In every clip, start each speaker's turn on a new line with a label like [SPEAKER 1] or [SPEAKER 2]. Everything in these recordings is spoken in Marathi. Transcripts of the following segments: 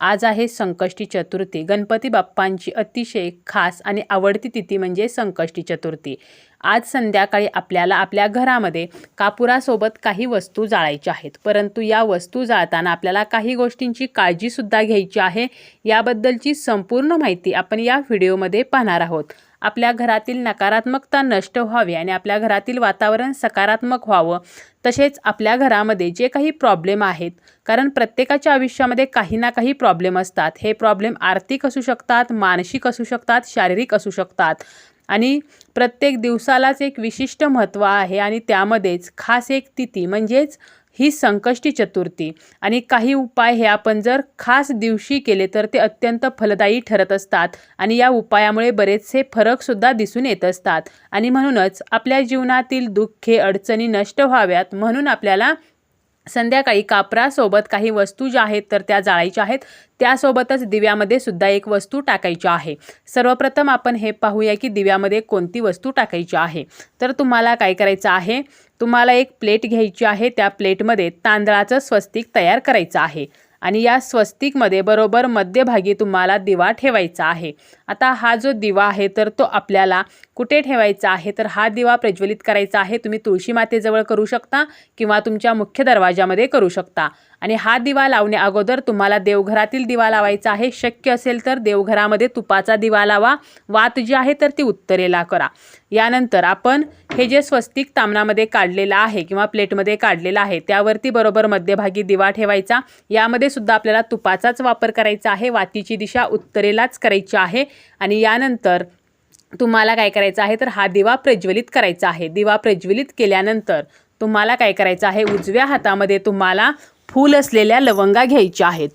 [SPEAKER 1] आज आहे संकष्टी चतुर्थी. गणपती बाप्पांची अतिशय खास आणि आवडती तिथी म्हणजे संकष्टी चतुर्थी. आज संध्याकाळी आपल्याला आपल्या घरामध्ये कापुरासोबत काही वस्तू जाळायच्या आहेत. परंतु या वस्तू जाळताना आपल्याला काही गोष्टींची काळजीसुद्धा घ्यायची आहे. याबद्दलची संपूर्ण माहिती आपण या व्हिडिओमध्ये पाहणार आहोत. आपल्या घरातील नकारात्मकता नष्ट व्हावी आणि आपल्या घरातील वातावरण सकारात्मक व्हावं. तसेच आपल्या घरामध्ये जे काही प्रॉब्लेम आहेत कारण प्रत्येकाच्या आयुष्यामध्ये काही ना काही प्रॉब्लेम असतात. हे प्रॉब्लेम आर्थिक असू शकतात मानसिक असू शकतात शारीरिक असू शकतात. आणि प्रत्येक दिवसालाच एक विशिष्ट महत्त्व आहे आणि त्यामध्येच खास एक तिथी म्हणजेच ही संकष्टी चतुर्थी. आणि काही उपाय हे आपण जर खास दिवशी केले तर ते अत्यंत फलदायी ठरत असतात. आणि या उपायामुळे बरेचसे फरकसुद्धा दिसून येत असतात. आणि म्हणूनच आपल्या जीवनातील दुःखे अडचणी नष्ट व्हाव्यात म्हणून आपल्याला संध्याकाळी कापरासोबत काही वस्तू ज्या आहेत तर त्या जाळायच्या आहेत. त्यासोबतच दिव्यामध्ये सुद्धा एक वस्तू टाकायची आहे. सर्वप्रथम आपण हे पाहूया की दिव्यामध्ये कोणती वस्तू टाकायची आहे. तर तुम्हाला काय करायचं आहे? तुम्हाला एक प्लेट घ्यायची आहे. त्या प्लेटमध्ये तांदळाचं स्वस्तिक तयार करायचं आहे. आणि या स्वस्तिकमध्ये बरोबर मध्यभागी तुम्हाला दिवा ठेवायचा आहे. आता हा जो दिवा आहे तर तो आपल्याला कुठे ठेवायचा आहे? तर हा दिवा प्रज्वलित करायचा आहे तुम्ही तुळशी मातेजवळ करू शकता किंवा तुमच्या मुख्य दरवाजामध्ये करू शकता. आणि हा दिवा लावण्या अगोदर तुम्हाला देवघरातील दिवा लावायचा आहे. शक्य असेल तर देवघरामध्ये तुपाचा दिवा लावा. वात जी आहे तर ती उत्तरेला करा. यानंतर आपण हे जे स्वस्तिक तामणामध्ये काढलेलं आहे किंवा प्लेटमध्ये काढलेलं आहे त्यावरती बरोबर मध्यभागी दिवा ठेवायचा. यामध्ये सुद्धा आपल्याला तुपाचाच वापर करायचा आहे. वातीची दिशा उत्तरेलाच करायची आहे. आणि यानंतर तुम्हाला काय करायचं आहे तर हा दिवा प्रज्वलित करायचा आहे. दिवा प्रज्वलित केल्यानंतर तुम्हाला काय करायचं आहे? उजव्या हातामध्ये तुम्हाला फूल असलेल्या लवंगा घ्यायच्या आहेत.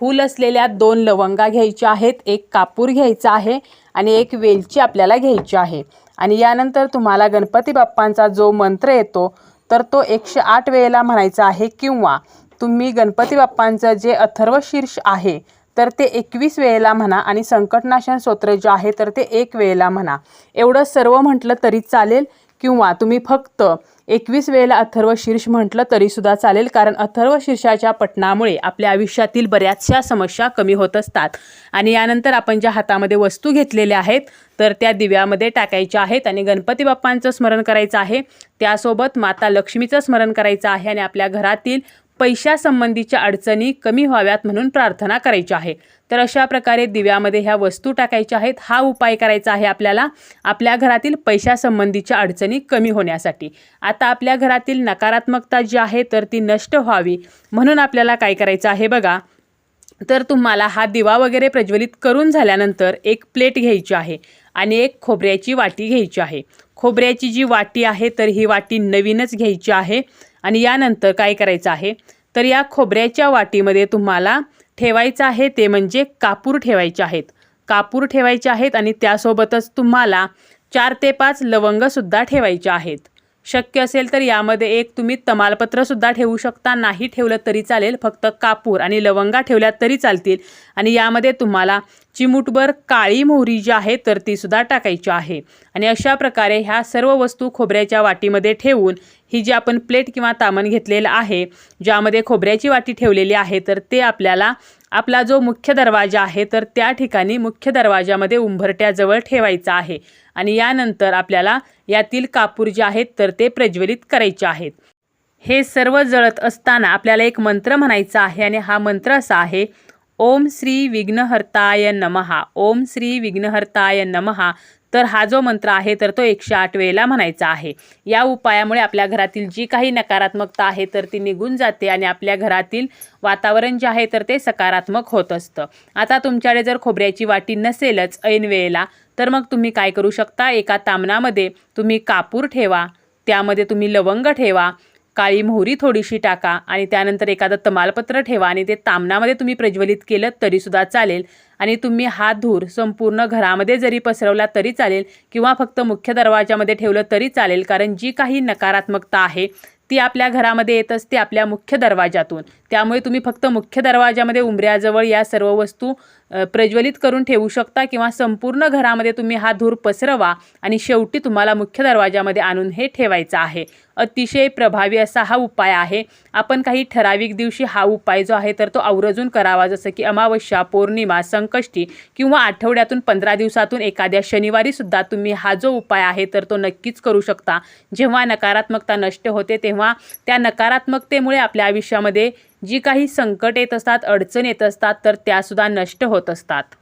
[SPEAKER 1] फूल असलेल्या दोन लवंगा घ्यायच्या आहेत. एक कापूर घ्यायचा आहे आणि एक वेलची आपल्याला घ्यायची आहे. आणि यानंतर तुम्हाला गणपती बाप्पांचा जो मंत्र येतो तर तो एकशे आठ वेळेला म्हणायचा आहे किंवा तुम्ही गणपती बाप्पांचं जे अथर्वशीर्ष आहे तर ते एकवीस वेळेला म्हणा आणि संकटनाशन स्तोत्र जे आहे तर ते एक वेळेला म्हणा. एवढं सर्व म्हटलं तरी चालेल किंवा तुम्ही फक्त एकवीस वेळेला अथर्व शीर्ष म्हटलं तरीसुद्धा चालेल कारण अथर्व शीर्षाच्या पठणामुळे आपल्या आयुष्यातील बऱ्याचशा समस्या कमी होत असतात. आणि यानंतर आपण ज्या हातामध्ये वस्तू घेतलेल्या आहेत तर त्या दिव्यामध्ये टाकायच्या आहेत आणि गणपती बाप्पांचं स्मरण करायचं आहे. त्यासोबत माता लक्ष्मीचं स्मरण करायचं आहे आणि आपल्या घरातील पैशासंबंधीच्या अडचणी कमी व्हाव्यात म्हणून प्रार्थना करायची आहे. तर अशा प्रकारे दिव्यामध्ये ह्या वस्तू टाकायच्या आहेत. हा उपाय करायचा आहे आपल्याला. आपल्या घरातील पैशासंबंधीच्या अडचणी कमी होण्यासाठी. आता आपल्या घरातील नकारात्मकता जी आहे तर ती नष्ट व्हावी. म्हणून आपल्याला काय करायचं आहे बघा. तर तुम्हाला हा दिवा वगैरे प्रज्वलित करून झाल्यानंतर एक प्लेट घ्यायची आहे आणि एक खोबऱ्याची वाटी घ्यायची आहे. खोबऱ्याची जी वाटी आहे तर ही वाटी नवीनच घ्यायची आहे. आणि यानंतर काय करायचं आहे? तर या खोबऱ्याच्या वाटीमध्ये तुम्हाला ठेवायचं आहे ते म्हणजे कापूर ठेवायचे आहेत. कापूर ठेवायचे आहेत आणि त्यासोबतच तुम्हाला चार ते पाच लवंगसुद्धा ठेवायचे आहेत. शक्य असेल तर यामध्ये एक तुम्ही तमालपत्रसुद्धा ठेवू शकता. नाही ठेवलं तरी चालेल. फक्त कापूर आणि लवंगा ठेवल्या तरी चालतील. आणि यामध्ये तुम्हाला चिमूटभर काळी मोहरी जी आहे तर ती सुद्धा टाकायची आहे. आणि अशा प्रकारे ह्या सर्व वस्तू खोबऱ्याच्या वाटीमध्ये ठेवून ही जी आपण प्लेट किंवा तामण घेतलेलं आहे ज्यामध्ये खोबऱ्याची वाटी ठेवलेली आहे तर ते आपल्याला आपला जो मुख्य दरवाजा आहे तर त्या ठिकाणी मुख्य दरवाजामध्ये उंबरट्याजवळ ठेवायचा आहे. आणि यानंतर आपल्याला यातील कापूर जे आहेत तर ते प्रज्वलित करायचे आहेत. हे सर्व जळत असताना आपल्याला एक मंत्र म्हणायचा आहे आणि हा मंत्र असा आहे ओम श्री विघ्नहर्ताय नमहा ओम श्री विघ्नहर्ताय नमहा तर हा जो मंत्र आहे तर तो एकशे आठ वेळेला म्हणायचा आहे. या उपायामुळे आपल्या घरातील जी काही नकारात्मकता आहे तर ती निघून जाते आणि आपल्या घरातील वातावरण जे आहे तर ते सकारात्मक होत असतं. आता तुमच्याकडे जर खोबऱ्याची वाटी नसेलच ऐन वेळेला तर मग तुम्ही काय करू शकता? एका तामणामध्ये तुम्ही कापूर ठेवा त्यामध्ये तुम्ही लवंग ठेवा काळी मोहरी थोडीशी टाका आणि त्यानंतर एखादं तमालपत्र ठेवा आणि ते तामणामध्ये तुम्ही प्रज्वलित केलं तरीसुद्धा चालेल. आणि तुम्ही हा धूर संपूर्ण घरामध्ये जरी पसरवला तरी चालेल किंवा फक्त मुख्य दरवाजामध्ये ठेवलं तरी चालेल कारण जी काही नकारात्मकता आहे ती आपल्या घरामध्ये येत असते आपल्या मुख्य दरवाजातून त्यामुळे तुम्ही फक्त मुख्य दरवाजामध्ये उंबऱ्याजवळ या सर्व वस्तू प्रज्वलित करून ठेवू शकता किंवा संपूर्ण घरामध्ये तुम्ही हा धूर पसरवा आणि शेवटी तुम्हाला मुख्य दरवाजामध्ये आणून हे ठेवायचं आहे. अतिशय प्रभावी असा हा उपाय आहे. आपण काही ठराविक दिवशी हा उपाय जो आहे तर तो आवर्जून करावा. जसं की अमावस्या पौर्णिमा संकष्टी किंवा आठवड्यातून पंधरा दिवसातून एखाद्या शनिवारी सुद्धा तुम्ही हा जो उपाय आहे तर तो नक्कीच करू शकता. जेव्हा नकारात्मकता नष्ट होते तेव्हा त्या नकारात्मकतेमुळे आपल्या आयुष्यामध्ये जी काही संकट येत असतात अडचण येत असतात तर त्यासुद्धा नष्ट होत असतात.